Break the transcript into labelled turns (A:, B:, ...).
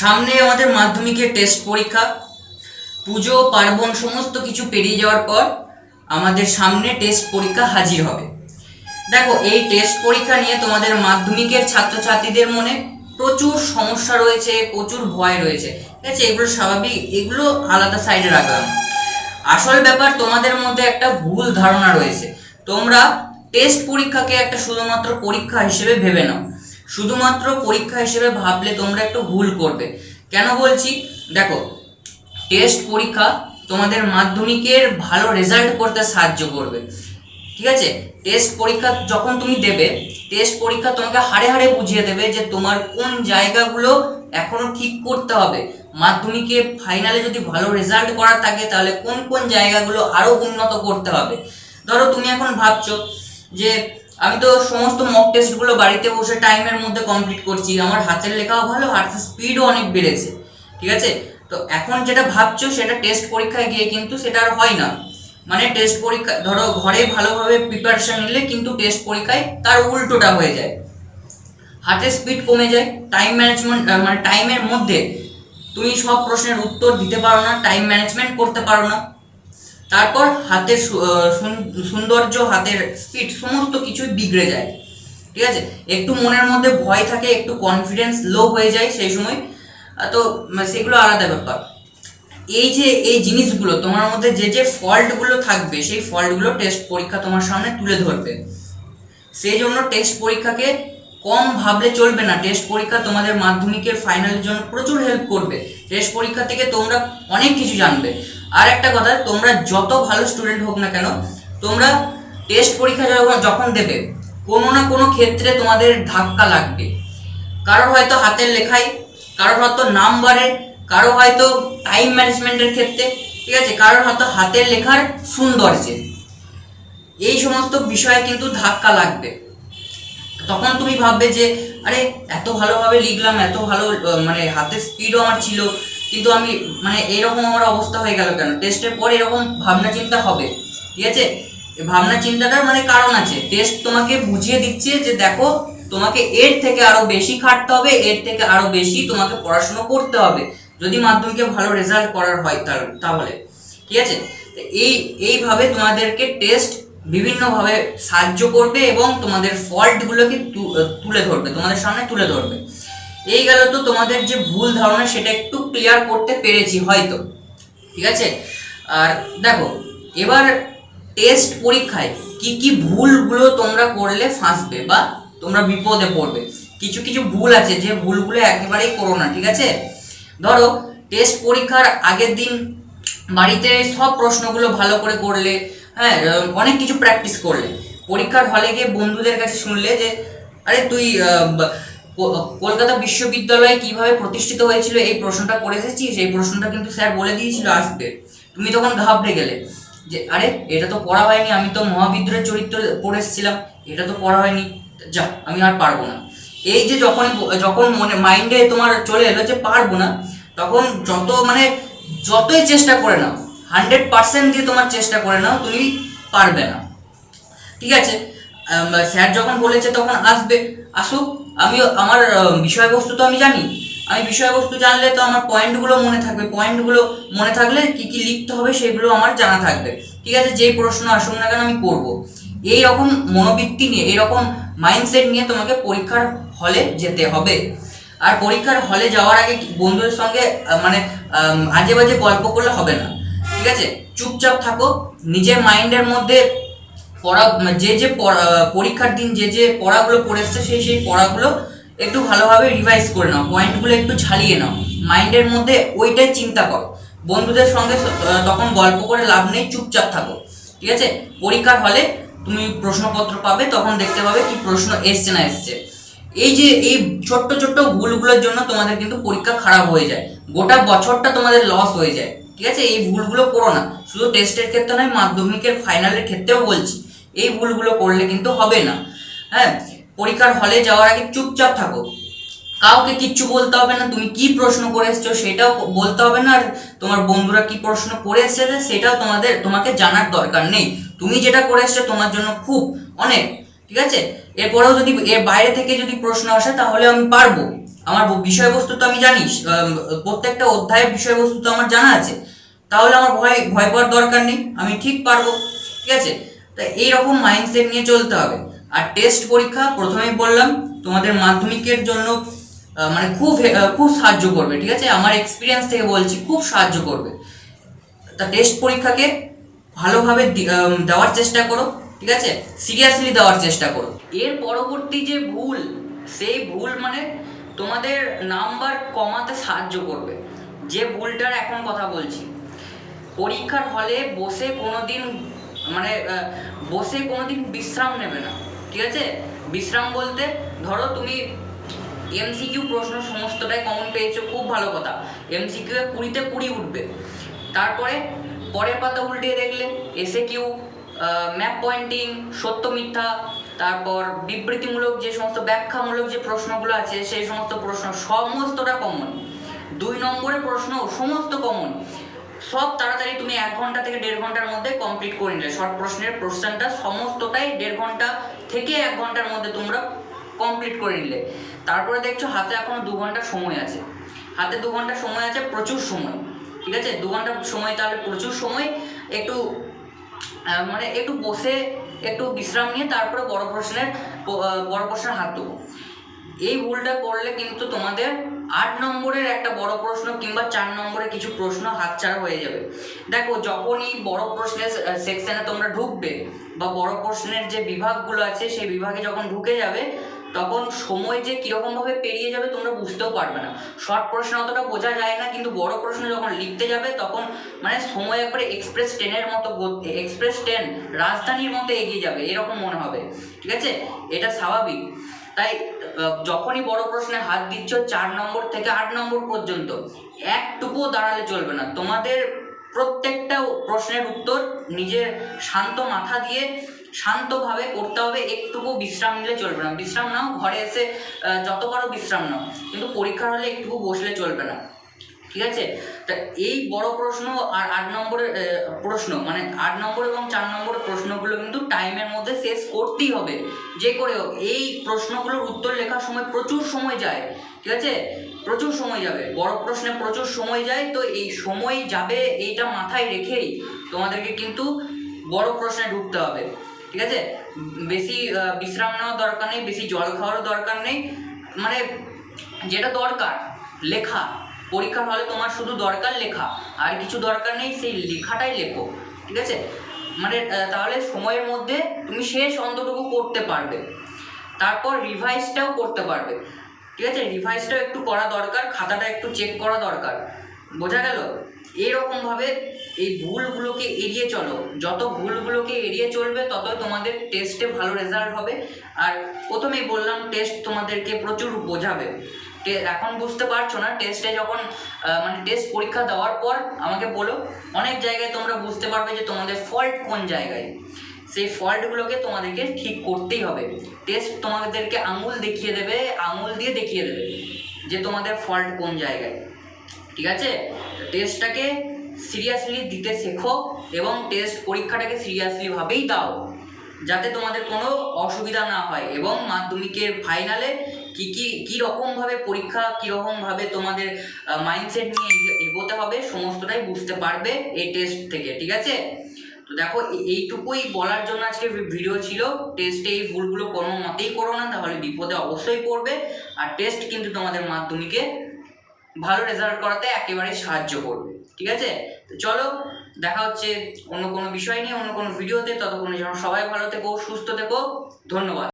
A: সামনে আমাদের মাধ্যমিকের টেস্ট পরীক্ষা। পুজো, পার্বণ, সমস্ত কিছু পেরিয়ে যাওয়ার পর আমাদের সামনে টেস্ট পরীক্ষা হাজির হবে। দেখো, এই টেস্ট পরীক্ষা নিয়ে তোমাদের মাধ্যমিকের ছাত্রছাত্রীদের মনে প্রচুর সমস্যা রয়েছে, প্রচুর ভয় রয়েছে। ঠিক আছে, এগুলো স্বাভাবিক, এগুলো আলাদা সাইডে রাখলাম আসল ব্যাপার, তোমাদের মধ্যে একটা ভুল ধারণা রয়েছে। তোমরা টেস্ট পরীক্ষাকে একটা শুধুমাত্র পরীক্ষা হিসেবে ভেবে নাও। শুধুমাত্র পরীক্ষা হিসেবে ভাবলে তোমরা একটু ভুল করবে। কেন বলছি? দেখো টেস্ট পরীক্ষা তোমাদের মাধ্যমিকের ভালো রেজাল্ট করতে সাহায্য করবে। ঠিক আছে? টেস্ট পরীক্ষা যখন তুমি দেবে টেস্ট পরীক্ষা তোমাকে হাড়ে হাড়ে বুঝিয়ে দেবে যে তোমার কোন জায়গাগুলো এখনও ঠিক করতে হবে। মাধ্যমিকে ফাইনালে যদি ভালো রেজাল্ট করার থাকে, তাহলে কোন কোন জায়গাগুলো আরও উন্নত করতে হবে? ধরো তুমি এখন ভাবছ যে আমি তো সমস্ত মক টেস্টগুলো বাড়িতে বসে টাইমের মধ্যে কমপ্লিট করছি। আমার হাতের লেখাও ভালো, হাতের স্পিডও অনেক বেড়েছে। ঠিক আছে? তো এখন যেটা ভাবছ সেটা টেস্ট পরীক্ষায় গিয়ে কিন্তু সেটা আর হয় না। মানে টেস্ট পরীক্ষা, ধরো ঘরে ভালোভাবে প্রিপারেশন নিলে কিন্তু টেস্ট পরীক্ষায় তার উল্টোটা হয়ে যায়। হাতের স্পিড কমে যায় টাইম ম্যানেজমেন্ট মানে টাইমের মধ্যে তুমি সব প্রশ্নের উত্তর দিতে পারো না টাইম ম্যানেজমেন্ট করতে পারো না। তারপর হাতের সৌন্দর্য, হাতের স্পিড সমস্ত কিছুই বিগড়ে যায়। ঠিক আছে? একটু মনের মধ্যে ভয় থাকে, একটু কনফিডেন্স লো হয়ে যায় সেই সময়। তো সেগুলো আলাদা ব্যাপার। এই যে, এই জিনিসগুলো, তোমার মধ্যে যে যে ফল্টগুলো থাকবে, সেই ফল্টগুলো টেস্ট পরীক্ষা তোমার সামনে তুলে ধরবে। সেই জন্য টেস্ট পরীক্ষাকে কম ভাবলে চলবে না। টেস্ট পরীক্ষা তোমাদের মাধ্যমিকের ফাইনালের জন্য প্রচুর হেল্প করবে। টেস্ট পরীক্ষা থেকে তোমরা অনেক কিছু জানবে। আর একটা কথা, তোমরা যত ভালো স্টুডেন্ট হোক না কেন, তোমরা টেস্ট পরীক্ষা যখন যখন দেবে, কোনো না কোনো ক্ষেত্রে তোমাদের ধাক্কা লাগবে। কারোর হয়তো হাতের লেখায় কারোর হয়তো নাম্বারে কারও হয়তো টাইম ম্যানেজমেন্টের ক্ষেত্রে, ঠিক আছে? কারোর হয়তো হাতের লেখার সৌন্দর্যে। এই সমস্ত বিষয়ে কিন্তু ধাক্কা লাগবে। তখন তুমি ভাববে যে, আরে, এত ভালোভাবে লিখলাম, এত ভালো মানে হাতের স্পিডও আমার ছিল। কিন্তু আমি মানে এরকম আমার অবস্থা হয়ে গেল কেন? টেস্টের পর এরকম ভাবনা চিন্তা হবে, ঠিক আছে? ভাবনা চিন্তাটার মানে কারণ আছে। টেস্ট তোমাকে বুঝিয়ে দিচ্ছে যে দেখো, তোমাকে এর থেকে আরও বেশি খাটতে হবে, এর থেকে আরও বেশি তোমাকে পড়াশোনা করতে হবে। যদি মাধ্যমিকে ভালো রেজাল্ট করার হয় তার- তাহলে, ঠিক আছে? এই, এইভাবে তোমাদেরকে টেস্ট বিভিন্নভাবে সাহায্য করবে এবং তোমাদের ফল্টগুলোকে তুলে ধরবে, তোমাদের সামনে তুলে ধরবে। এই গেল তো তোমাদের যে ভুল ধারণা, সেটা একটু ক্লিয়ার করতে পেরেছি হয়তো। ঠিক আছে? আর দেখো, এবার টেস্ট পরীক্ষায় কি কি ভুলগুলো তোমরা করলে ফাঁসবে বা তোমরা বিপদে পড়বে। কিছু কিছু ভুল আছে, যে ভুলগুলো একেবারেই করো না, ঠিক আছে? ধরো টেস্ট পরীক্ষার আগের দিন বাড়িতে সব প্রশ্নগুলো ভালো করে করলে হ্যাঁ অনেক কিছু প্র্যাকটিস করলে। পরীক্ষার হলে গিয়ে বন্ধুদের কাছে শুনলে যে, আরে তুই কলকাতা বিশ্ববিদ্যালয় কীভাবে প্রতিষ্ঠিত হয়েছিল এই প্রশ্নটা করে এসেছিস এই প্রশ্নটা কিন্তু স্যার বলে দিয়েছিল আসবে। তুমি তখন ঘাবড়ে গেলে যে, আরে, এটা তো পড়া হয়নি, আমি তো মহাবিদ্রোহের চরিত্র পড়ে এসেছিলাম, এটা তো পড়া হয়নি, যা, আমি আর পারব না। এই যে যখনই যখন মনে, মাইন্ডে তোমার চলে এলো যে পারব না, তখন যত মানে যতই চেষ্টা করে নাও, হান্ড্রেড পার্সেন্ট দিয়ে তোমার চেষ্টা করে নাও, তুমি পারবে না। ঠিক আছে? স্যার যখন বলেছে তখন আসবে, আসুক আমি আমার বিষয়বস্তু তো আমি জানি। আমি বিষয়বস্তু জানলে তো আমার পয়েন্টগুলো মনে থাকবে। পয়েন্টগুলো মনে থাকলে কি কি লিখতে হবে সেগুলো আমার জানা থাকবে। ঠিক আছে, যেই প্রশ্ন আসুক না কেন আমি করব। এই রকম মনোবৃত্তি নিয়ে, এইরকম মাইন্ডসেট নিয়ে তোমাকে পরীক্ষার হলে যেতে হবে। আর পরীক্ষার হলে যাওয়ার আগে বন্ধুদের সঙ্গে মানে আজে বাজে গল্প করলে হবে না। ঠিক আছে, চুপচাপ থাকো। নিজের মাইন্ডের মধ্যে পড়া যে যে পড়া- পরীক্ষার দিন যে যে পড়াগুলো পড়েছে সেই সেই পড়াগুলো একটু ভালোভাবে রিভাইজ করে নাও। পয়েন্টগুলো একটু ঝালিয়ে নাও। মাইন্ডের মধ্যে ওইটাই চিন্তা করো। বন্ধুদের সঙ্গে তখন গল্প করে লাভ নেই, চুপচাপ থাকো। ঠিক আছে? পরীক্ষার হলে তুমি প্রশ্নপত্র পাবে, তখন দেখতে পাবে কি প্রশ্ন এসছে না এসছে। এই যে, এই ছোট্ট ছোট্ট ভুলগুলোর জন্য তোমাদের কিন্তু পরীক্ষা খারাপ হয়ে যায়। গোটা বছরটা তোমাদের লস হয়ে যায়। ঠিক আছে? এই ভুলগুলো করো না। শুধু টেস্টের ক্ষেত্রে নয়, মাধ্যমিকের ফাইনালের ক্ষেত্রেও বলছি। এই ভুলগুলো করলে কিন্তু হবে না। হ্যাঁ? পরীক্ষার হলে যাওয়ার আগে চুপচাপ থাকো। কাউকে কিচ্ছু বলতে হবে না, তুমি কি প্রশ্ন করে এসছো সেটাও বলতে হবে না, আর তোমার বন্ধুরা কি প্রশ্ন করে এসেছে সেটাও তোমাদের, তোমাকে জানার দরকার নেই। তুমি যেটা করে এসছো তোমার জন্য খুব অনেক, ঠিক আছে? এরপরেও যদি, এর বাইরে থেকে যদি প্রশ্ন আসে তাহলে আমি পারব। আমার বিষয়বস্তু তো আমি জানিস প্রত্যেকটা অধ্যায়ের বিষয়বস্তু তো আমার জানা আছে। তাহলে আমার ভয় ভয় পাওয়ার দরকার নেই, আমি ঠিক পারব, ঠিক আছে? তা এইরকম মাইন্ডসেট নিয়ে চলতে হবে। আর টেস্ট পরীক্ষা, প্রথমেই বললাম, তোমাদের মাধ্যমিকের জন্য মানে খুব খুব সাহায্য করবে, ঠিক আছে? আমার এক্সপিরিয়েন্স থেকে বলছি, খুব সাহায্য করবে। তা টেস্ট পরীক্ষাকে ভালোভাবে দেওয়ার চেষ্টা করো, ঠিক আছে? সিরিয়াসলি দেওয়ার চেষ্টা করো। এর পরবর্তী যে ভুল, সেই ভুল মানে তোমাদের নাম্বার কমাতে সাহায্য করবে। যে ভুলটার এখন কথা বলছি, পরীক্ষার হলে বসে কোনোদিন মানে বসে কোনোদিন বিশ্রাম নেবে না, ঠিক আছে? বিশ্রাম বলতে ধরো তুমি এমসিকিউ প্রশ্ন সমস্তটাই কমন পেয়েছ, খুব ভালো কথা। এমসিকিউ এ কুড়িতে কুড়ি উঠবে। তারপরে পরের পাতা উল্টিয়ে দেখলে এসে কিউ ম্যাপ পয়েন্টিং সত্য মিথ্যা, তারপর বিবৃতিমূলক যে সমস্ত, ব্যাখ্যামূলক যে প্রশ্নগুলো আছে, সেই সমস্ত প্রশ্ন সমস্তটা কমন দুই নম্বরের প্রশ্ন সমস্ত কমন সব তাড়াতাড়ি তুমি এক ঘণ্টা থেকে দেড় ঘণ্টার মধ্যে কমপ্লিট করে নিলে। শর্ট প্রশ্নের প্রশ্নটা সমস্তটাই দেড় ঘণ্টা থেকে এক ঘণ্টার মধ্যে তোমরা কমপ্লিট করে নিলে। তারপরে দেখছ হাতে এখনও দু ঘণ্টা সময় আছে। হাতে দু ঘণ্টা সময় আছে, প্রচুর সময়। ঠিক আছে? দু ঘণ্টা সময় তাহলে প্রচুর সময়। একটু মানে একটু বসে, একটু বিশ্রাম নিয়ে তারপরে বড় প্রশ্নের বড় প্রশ্নের হাত দেবো এই ভুলটা করলে কিন্তু তোমাদের আট নম্বরের একটা বড় প্রশ্ন কিংবা চার নম্বরের কিছু প্রশ্ন হাতছাড়া হয়ে যাবে। দেখো, যখনই বড় প্রশ্নের সেকশনে তোমরা ঢুকবে বা বড় প্রশ্নের যে বিভাগগুলো আছে, সেই বিভাগে যখন ঢুকে যাবে, তখন সময় যে কীরকমভাবে পেরিয়ে যাবে তোমরা বুঝতেও পারবে না। শর্ট প্রশ্ন অতটা বোঝা যায় না, কিন্তু বড় প্রশ্ন যখন লিখতে যাবে, তখন মানে সময় একবারে এক্সপ্রেস ট্রেনের মতো এক্সপ্রেস ট্রেন রাজধানীর মতো এগিয়ে যাবে, এরকম মনে হবে। ঠিক আছে? এটা স্বাভাবিক। তাই যখনই বড় প্রশ্নে হাত দিচ্ছ, চার নম্বর থেকে আট নম্বর পর্যন্ত একটুকুও দাঁড়ালে চলবে না। তোমাদের প্রত্যেকটা প্রশ্নের উত্তর নিজের শান্ত মাথা দিয়ে শান্তভাবে করতে হবে, একটুকু বিশ্রাম নিলে চলবে না। বিশ্রাম নাও, ঘরে এসে যত পারো বিশ্রাম নাও। কিন্তু পরীক্ষা হলে একটুকু বসলে চলবে না। ঠিক আছে? তা এই বড় প্রশ্ন আর আট নম্বরের প্রশ্ন মানে আট নম্বর এবং চার নম্বরের প্রশ্নগুলো কিন্তু টাইমের মধ্যে শেষ করতেই হবে। যে করে হোক, এই প্রশ্নগুলোর উত্তর লেখার সময় প্রচুর সময় যায়, ঠিক আছে? প্রচুর সময় যাবে। বড় প্রশ্নে প্রচুর সময় যায়, তো এই সময় যাবে এইটা মাথায় রেখেই তোমাদেরকে কিন্তু বড় প্রশ্নে ঢুকতে হবে, ঠিক আছে? বেশি বিশ্রাম নেওয়ার দরকার নেই, বেশি জল খাওয়ারও দরকার নেই। মানে যেটা দরকার, লেখা পরীক্ষার হলে তোমার শুধু দরকার লেখা, আর কিছু দরকার নেই সেই লেখাটাই লেখো, ঠিক আছে? মানে তাহলে সময়ের মধ্যে তুমি শেষ অন্তটুকু করতে পারবে, তারপর রিভাইজটাও করতে পারবে, ঠিক আছে? রিভাইজটাও একটু করা দরকার, খাতাটা একটু চেক করা দরকার, বোঝা গেল? এইরকমভাবে এই ভুলগুলোকে এড়িয়ে চলো, যত ভুলগুলোকে এড়িয়ে চলবে, ততই তোমাদের টেস্টে ভালো রেজাল্ট হবে, আর প্রথমেই বললাম টেস্ট তোমাদেরকে প্রচুর বোঝাবে। এখন বুঝতে পারছ না টেস্টে যখন মানে টেস্ট পরীক্ষা দেওয়ার পর আমাকে বলো, অনেক জায়গায় তোমরা বুঝতে পারবে যে তোমাদের ফল্ট কোন জায়গায়। সেই ফল্টগুলোকে তোমাদেরকে ঠিক করতেই হবে। টেস্ট তোমাদেরকে আঙুল দেখিয়ে দেবে, আঙুল দিয়ে দেখিয়ে দেবে যে তোমাদের ফল্ট কোন জায়গায়। ঠিক আছে? টেস্টটাকে সিরিয়াসলি দিতে শেখো এবং টেস্ট পরীক্ষাটাকে সিরিয়াসলি ভাবেই দাও। যাতে তোমাদের কোনো অসুবিধা না হয় এবং মাধ্যমিকের ফাইনালে কি কি, কী রকমভাবে পরীক্ষা কীরকমভাবে তোমাদের মাইন্ডসেট নিয়ে এগোতে হবে সমস্তটাই বুঝতে পারবে এই টেস্ট থেকে, ঠিক আছে? তো দেখো এইটুকুই বলার জন্য আজকে ভিডিও ছিল। টেস্টে এই ভুলগুলো কোনো মতেই করো না, তাহলে বিপদে অবশ্যই পড়বে। আর টেস্ট কিন্তু তোমাদের মাধ্যমিকে ভালো রেজাল্ট করাতে একেবারে সাহায্য করবে, ঠিক আছে? তো চলো দেখা হচ্ছে অন্য কোনো বিষয় নিয়ে, অন্য কোনো ভিডিওতে। ততক্ষণে যেন সবাই ভালো থেকো, সুস্থ থেকো। ধন্যবাদ।